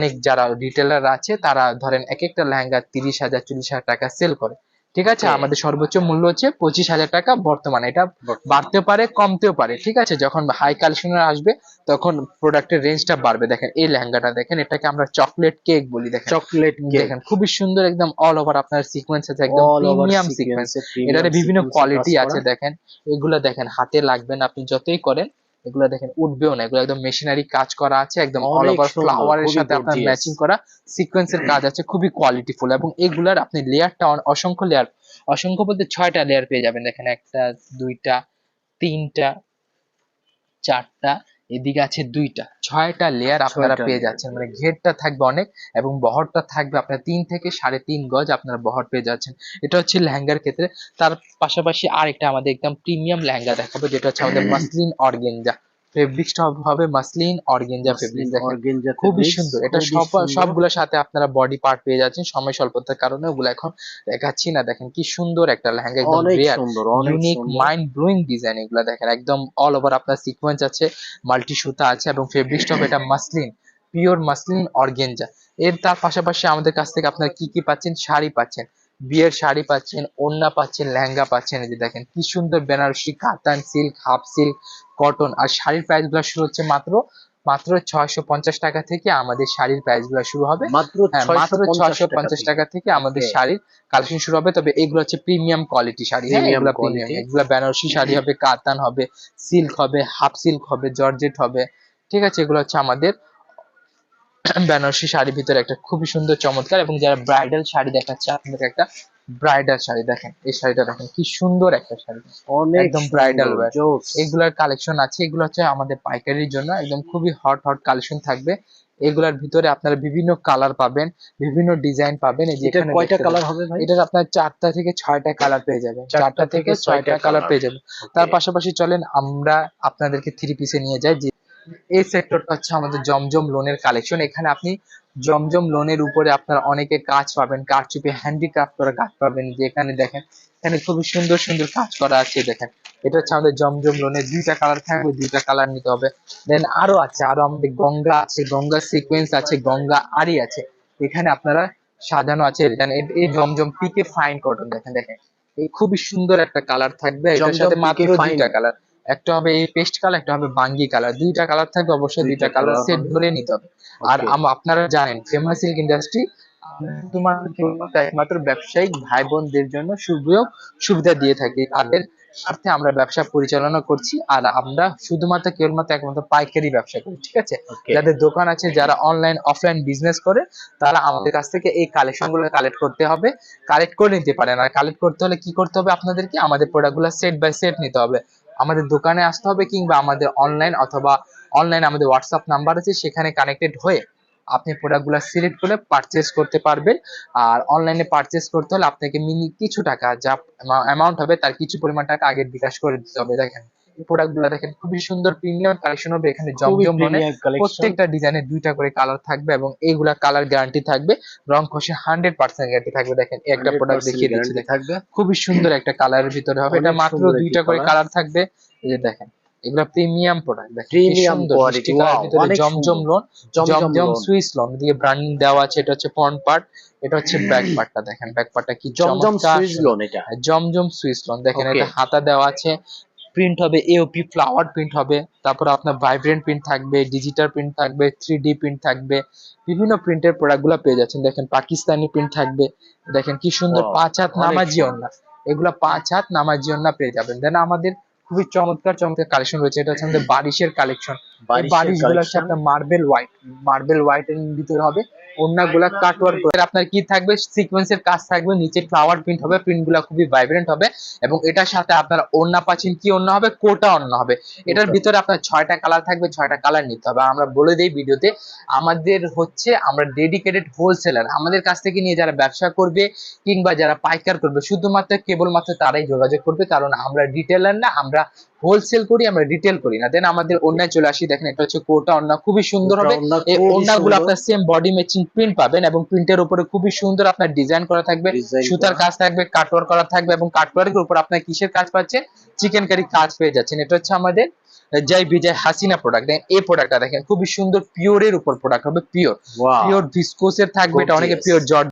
অনেক যারা রিটেলার আছে তারা ধরেন এক একটা লেহেঙ্গা তিরিশ হাজার চল্লিশ হাজার টাকা সেল করে। ঠিক আছে? আমাদের সর্বোচ্চ মূল্য হচ্ছে পঁচিশ হাজার টাকা বর্তমানে। এটা বাড়তেও পারে কমতেও পারে। ঠিক আছে? যখন হাই কালেকশনের আসবে তখন প্রোডাক্টের রেঞ্জটা বাড়বে। দেখেন এই লেহেঙ্গাটা দেখেন এটাকে আমরা চকলেট কেক বলি। দেখেন চকলেট দেখেন খুবই সুন্দর একদম অল ওভার আপনার সিকোয়েন্স আছে একদম প্রিমিয়াম সিকোয়েন্স এটাতে বিভিন্ন কোয়ালিটি আছে দেখেন। এগুলো দেখেন হাতে লাগবেন আপনি যতই করেন এগুলো দেখেন উঠবেও না এগুলো একদম মেশিনারি কাজ করা আছে একদম অল ওভার ফ্লাওয়ারের সাথে আপনার ম্যাচিং করা সিকোয়েন্সের কাজ আছে খুবই কোয়ালিটিফুল এবং এগুলার আপনি লেয়ারটা অসংখ্য লেয়ার অসংখ্য বলতে ছয়টা লেয়ার পেয়ে যাবেন দেখেন একটা দুইটা তিনটা চারটা এদিকে আছে দুইটা ছয়টা লেয়ার আপনারা পেয়ে যাচ্ছেন। মানে ঘেরটা থাকবে অনেক এবং বহরটা থাকবে আপনার তিন থেকে সাড়ে তিন গজ আপনারা বহর পেয়ে যাচ্ছেন। এটা হচ্ছে লেহেঙ্গার ক্ষেত্রে। তার পাশাপাশি আরেকটা আমাদের একদম প্রিমিয়াম লেহেঙ্গা দেখাবো যেটা হচ্ছে আমাদের মাসলিন অর্গেঞ্জা ফেব্রিক্সটা হবে মাসলিন অর্গেঞ্জা ফেব্রিক দেখেন। খুবই সুন্দর। এটা সব সবগুলোর সাথে আপনারা বডি পার্ট পেয়ে যাচ্ছেন সময় স্বল্পতার কারণে ওগুলো এখন দেখাচ্ছি না। দেখেন কি সুন্দর একটা লেহেঙ্গা একদম rare unique mind blowing design এগুলো দেখেন। একদম অল ওভার আপনার সিকোয়েন্স আছে মাল্টি সুতা আছে এবং ফেব্রিক্সটা হবে এটা মাসলিন পিওর মাসলিন অর্গেঞ্জা এর তার পাশাপাশি আমাদের কাছ থেকে আপনারা কি কি পাচ্ছেন? শাড়ি পাচ্ছেন। বিয়ের শাড়ি পাচ্ছেন ওড়না পাচ্ছেন লেহেঙ্গা পাচ্ছেন এই যে দেখেন কি সুন্দর Benarasi katan silk half silk cotton. আর শাড়ির প্রাইসগুলো শুরু হচ্ছে মাত্র মাত্র ছয়শো পঞ্চাশ টাকা থেকে আমাদের শাড়ির প্রাইসগুলো শুরু হবে। মাত্র হ্যাঁ, মাত্র ছয়শো পঞ্চাশ টাকা থেকে আমাদের শাড়ির কালেকশন শুরু হবে। তবে এগুলো হচ্ছে প্রিমিয়াম কোয়ালিটি শাড়ি। হ্যাঁ এগুলো প্রিমিয়াম এগুলো বেনারসি শাড়ি হবে কাতান হবে সিল্ক হবে হাফ সিল্ক হবে জর্জেট হবে। ঠিক আছে এগুলো হচ্ছে আমাদের বেনারসি শাড়ির ভিতরে একটা খুবই সুন্দর চমৎকার এবং যারা ব্রাইডাল শাড়ি দেখাচ্ছে আপনাদের একটা ব্রাইডাল শাড়ি দেখেন। এই শাড়িটা দেখেন কি সুন্দর একটা শাড়ি। একদম wear। এগুলার কালেকশন আছে এগুলো হচ্ছে আমাদের পাইকারির জন্য একদম খুবই হট হট কালেকশন থাকবে। এগুলার ভিতরে আপনারা বিভিন্ন কালার পাবেন বিভিন্ন ডিজাইন পাবেন। এই যে এখানে কয়টা কালার হবে ভাই? এটার আপনার চারটা থেকে ছয়টা কালার পেয়ে যাবেন। চারটা থেকে ছয়টা কালার পেয়ে যাবেন। তার পাশাপাশি চলেন আমরা আপনাদেরকে থ্রি পিসে নিয়ে যাই এই সেক্টরটা হচ্ছে আমাদের জমজম লোনের কালেকশন এখানে আপনি জমজম লোনের উপরে আপনারা অনেকে কাজ পাবেন কারচুপি হ্যান্ডিক্রাফট করা কাজ পাবেন। যে এখানে দেখেন এখানে খুবই সুন্দর সুন্দর কাজ করা আছে দেখেন। এটা হচ্ছে আমাদের জমজম লোনের দুইটা কালার থাকবে দুইটা কালার নিতে হবে। দেন আরও আছে আরও আমাদের গঙ্গা আছে গঙ্গা সিকোয়েন্স আছে গঙ্গা আরি আছে। এখানে আপনারা সাজানো আছে এই- এই জমজম পিকে ফাইন কটন দেখেন দেখেন। এই খুবই সুন্দর একটা কালার থাকবে এটার সাথে মাত্র দুইটা কালার একটা হবে এই পেস্ট কালার একটা হবে বাঙ্গি কালার। দুইটা কালার থাকবে অবশ্যই দুইটা কালার সেট। ধরে নিতে হবে। আর আপনারা জানেন ফেমাস সিল্ক ইন্ডাস্ট্রি একমাত্র ব্যবসায়িক ভাই বোনদের জন্য সুযোগ সুবিধা দিয়ে থাকি। তাদের স্বার্থে আমরা ব্যবসা পরিচালনা করছি আর আমরা শুধুমাত্র কেবলমাত্র একমাত্র পাইকারি ব্যবসা করি ঠিক আছে? যাদের দোকান আছে যারা অনলাইন অফলাইন বিজনেস করে তারা আমাদের কাছ থেকে এই কালেকশনগুলো কালেক্ট করতে হবে। কালেক্ট করে নিতে পারেন। আর কালেক্ট করতে হলে কি করতে হবে আপনাদেরকে? আমাদের প্রোডাক্টগুলো সেট বাই সেট নিতে হবে। আমাদের দোকানে আসতে হবে কিংবা আমাদের অনলাইন অথবা অনলাইন আমাদের হোয়াটসঅ্যাপ নাম্বার আছে, সেখানে কানেক্টেড হয়ে আপনি প্রোডাক্টগুলো সিলেক্ট করে পারচেস করতে পারবেন। আর অনলাইনে পারচেস করতে হলে আপনাকে মিনি কিছু টাকা, যা অ্যামাউন্ট হবে তার কিছু পরিমাণ টাকা আগে বিকাশ করে দিতে হবে, দেখেন। প্রোডাক্টগুলো দেখেন খুবই সুন্দর প্রিমিয়াম কালেকশন হবে এখানে জমজম মানে। প্রত্যেকটা ডিজাইনের দুইটা করে কালার থাকবে এবং এইগুলা কালার গ্যারান্টি থাকবে। রং খসে হান্ড্রেড পার্সেন্ট গ্যারান্টি থাকবে দেখেন একটা প্রোডাক্ট দেখিয়ে দিচ্ছি থাকবে। খুবই সুন্দর একটা কালারের ভিতরে হবে। এটা মাত্র দুইটা করে কালার থাকবে। এই যে দেখেন এগুলা প্রিমিয়াম প্রোডাক্ট দেখেন কি Premium সুন্দর quality, মিষ্টি কালারের wow, ভিতরে Zamzam lawn Zamzam Swiss lawn দিয়ে ব্র্যান্ডিং দেওয়া আছে এটা হচ্ছে ফ্রন্ট পার্ট এটা হচ্ছে ব্যাক পার্টটা দেখেন ব্যাক পার্টটা কি জমজম সুইস লোন এটা। জমজম সুইস লোন দেখেন. এটা হাতা দেওয়া আছে প্রিন্ট হবে এওপি ফ্লাওয়ার প্রিন্ট হবে তারপর আপনার ভাইব্রেন্ট প্রিন্ট থাকবে ডিজিটাল প্রিন্ট থাকবে থ্রি ডি প্রিন্ট থাকবে বিভিন্ন প্রিন্টের প্রোডাক্টগুলো পেয়ে যাচ্ছেন। দেখেন পাকিস্তানি প্রিন্ট থাকবে দেখেন কি সুন্দর পাঁচ হাত নামাজি অন্যা এগুলো পাঁচ হাত নামাজি অন্যা পেয়ে যাবেন। দেন আমাদের খুবই চমৎকার চমৎকার কালেকশন রয়েছে এটা হচ্ছে আমাদের বারিশের কালেকশন বারিশগুলো হচ্ছে collection। আপনার মার্বেল হোয়াইট মার্বেল হোয়াইট এর ভিতরে হবে। ওন্না গুলা আপনার কি থাকবে? সিকোয়েন্সের কাজ থাকবে নিচে ফ্লাওয়ার প্রিন্ট হবে প্রিন্ট খুবই ভাইব্রেন্ট হবে এবং এটার সাথে আপনার ওন্না পাচ্ছেন কি ওন্না হবে? কোটা ওন্না হবে। এটার ভিতরে আপনার ছয়টা কালার থাকবে ছয়টা কালার নিতে হবে। আমরা বলে দিই ভিডিওতে আমাদের হচ্ছে আমরা ডেডিকেটেড হোলসেলার আমাদের কাছ থেকে নিয়ে যারা ব্যবসা করবে কিংবা যারা পাইকার করবে শুধুমাত্র কেবলমাত্র তারাই যোগাযোগ করবে কারণ আমরা রিটেলার না আমরা হোলসেল করি আমরা রিটেল করি না। দেন আমাদের অন্যায় চলে আসি। দেখেন এটা হচ্ছে কোটা অন্য খুবই সুন্দর হবে। এই সুন্দর। আপনার সেম বডি ম্যাচিং প্রিন্ট পাবেন এবং প্রিন্টের উপরে খুবই সুন্দর আপনার ডিজাইন করা থাকবে। সুতার কাজ থাকবে কাটওয়ার করা থাকবে এবং কাটওয়ার্কের উপর আপনার কিসের কাজ পাচ্ছেন? চিকেন কারি কাজ পেয়ে যাচ্ছেন। এটা হচ্ছে আমাদের জয় বিজয় হাসিনা প্রোডাক্ট দেখেন এই প্রোডাক্টটা দেখেন খুবই সুন্দর পিওরের উপর প্রোডাক্ট হবে পিওর পিওর ভিসকোসের থাকবে এটা অনেকে পিওর জর্জ